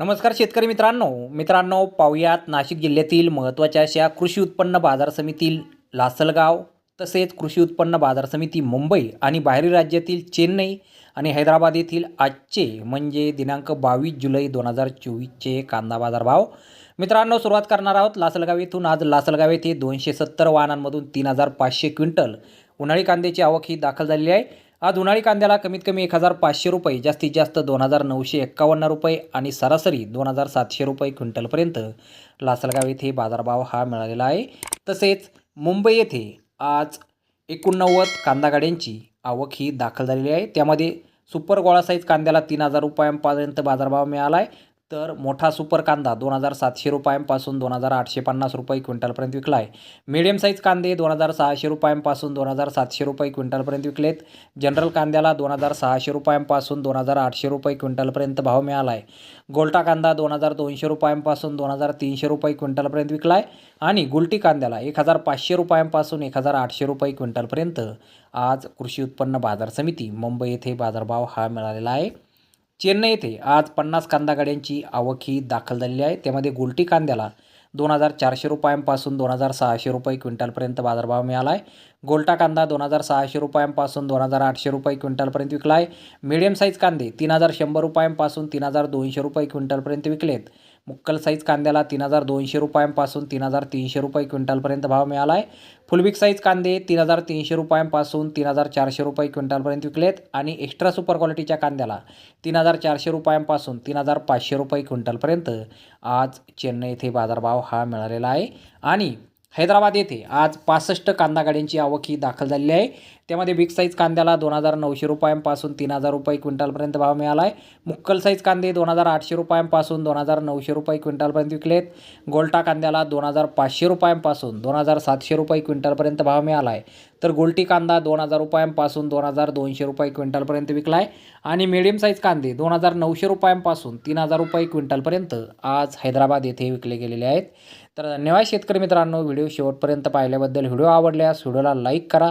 नमस्कार शेतकरी मित्रांनो. मित्रांनो पाहुयात नाशिक जिल्ह्यातील महत्त्वाच्या अशा कृषी उत्पन्न बाजार समिती लासलगाव तसेच कृषी उत्पन्न बाजार समिती मुंबई आणि बाहेरील राज्यातील चेन्नई आणि हैदराबाद येथील आजचे म्हणजे दिनांक बावीस जुलै दोन हजार चोवीसचे कांदा बाजार भाव मित्रांनो सुरुवात करणार आहोत लासलगाव येथून. आज लासलगाव येथे दोनशे सत्तर वाहनांमधून तीन हजार पाचशे क्विंटल उन्हाळी कांद्याची आवक ही दाखल झालेली आहे. आज उन्हाळी कांद्याला कमीत कमी एक हजार पाचशे रुपये जास्तीत जास्त दोन हजार नऊशे एक्कावन्न रुपये आणि सरासरी दोन हजार सातशे रुपये क्विंटलपर्यंत लासलगाव येथे बाजारभाव हा मिळालेला आहे. तसेच मुंबई येथे आज एकोणनव्वद कांदा गाड्यांची आवक ही दाखल झालेली आहे. त्यामध्ये सुपर गोळा साईज कांद्याला तीन हजार रुपयांपर्यंत बाजारभाव मिळाला आहे. तर मोठा सुपर कांदा दोन हजार सातशे रुपयांपासून दोन हजार आठशे पन्नास रुपये क्विंटलपर्यंत विकला आहे मीडियम साईज कांदे दोन हजार सहाशे रुपयांपासून दोन हजार सातशे रुपये क्विंटलपर्यंत विकलेत. जनरल कांद्याला दोन हजार सहाशे रुपयांपासून दोन हजार आठशे रुपये क्विंटलपर्यंत भाव मिळाला आहे गोल्टा कांदा दोन हजार दोनशे रुपयांपासून दोन हजार तीनशे रुपये क्विंटलपर्यंत विकला आहे आणि गुलटी कांद्याला एक हजार पाचशे रुपयांपासून एक हजार आठशे रुपये क्विंटलपर्यंत. आज कृषी उत्पन्न बाजार समिती मुंबई येथे बाजारभाव हा मिळालेला आहे. चेन्नई येथे आज पन्नास कांदा गाड्यांची आवक ही दाखल झालेली आहे. त्यामध्ये गुलटी कांद्याला दोन हजार चारशे रुपयांपासून दोन हजार सहाशे रुपये क्विंटलपर्यंत बाजारभाव मिळाला आहे. गोल्टा कांदा दोन हजार सहाशे रुपयांपासून दोन हजार आठशे रुपये क्विंटलपर्यंत विकला आहे. मिडियम साईज कांदे तीन हजार शंभर रुपयांपासून तीन हजार दोनशे रुपये क्विंटलपर्यंत विकलेत. मुक्कल साईज कांद्याला तीन हजार दोनशे रुपयांपासून तीन हजार तीनशे रुपये क्विंटलपर्यंत भाव मिळाला आहे फुलबिक साईज कांदे तीन हजार तीनशे रुपयांपासून तीन हजार चारशे रुपये क्विंटलपर्यंत विकलेत आणि एक्स्ट्रा सुपर क्वालिटीच्या कांद्याला तीन हजार चारशे रुपयांपासून तीन हजार पाचशे रुपये क्विंटलपर्यंत आज चेन्नई येथे बाजारभाव हा मिळालेला आहे. आणि हैदराबाद येथे आज पासष्ट कांदा गाड्यांची आवक ही दाखल झालेली आहे. त्यामध्ये बिग साईज कांद्याला दोन हजार नऊशे रुपयांपासून तीन हजार रुपये क्विंटलपर्यंत भाव मिळाला आहे मुक्कल साईज कांदे दोन हजार आठशे रुपयांपासून दोन हजार नऊशे रुपये क्विंटलपर्यंत विकलेत. गोल्टा कांद्याला दोन हजार पाचशे रुपयांपासून दोन हजार सातशे रुपये क्विंटलपर्यंत भाव मिळाला आहे तर गोल्टी कांदा दोन हजार रुपयांपासून दोन हजार दोनशे रुपये क्विंटलपर्यंत विकला आहे आणि मिडियम साईज कांदे दोन हजार नऊशे रुपयांपासून तीन हजार रुपये क्विंटलपर्यंत आज हैदराबाद येथे विकले गेलेले आहेत. तर धन्यवाद शेतकरी मित्रांनो व्हिडिओ शेवटपर्यंत पाहिल्याबद्दल. व्हिडिओ आवडल्यास व्हिडिओला लाईक करा.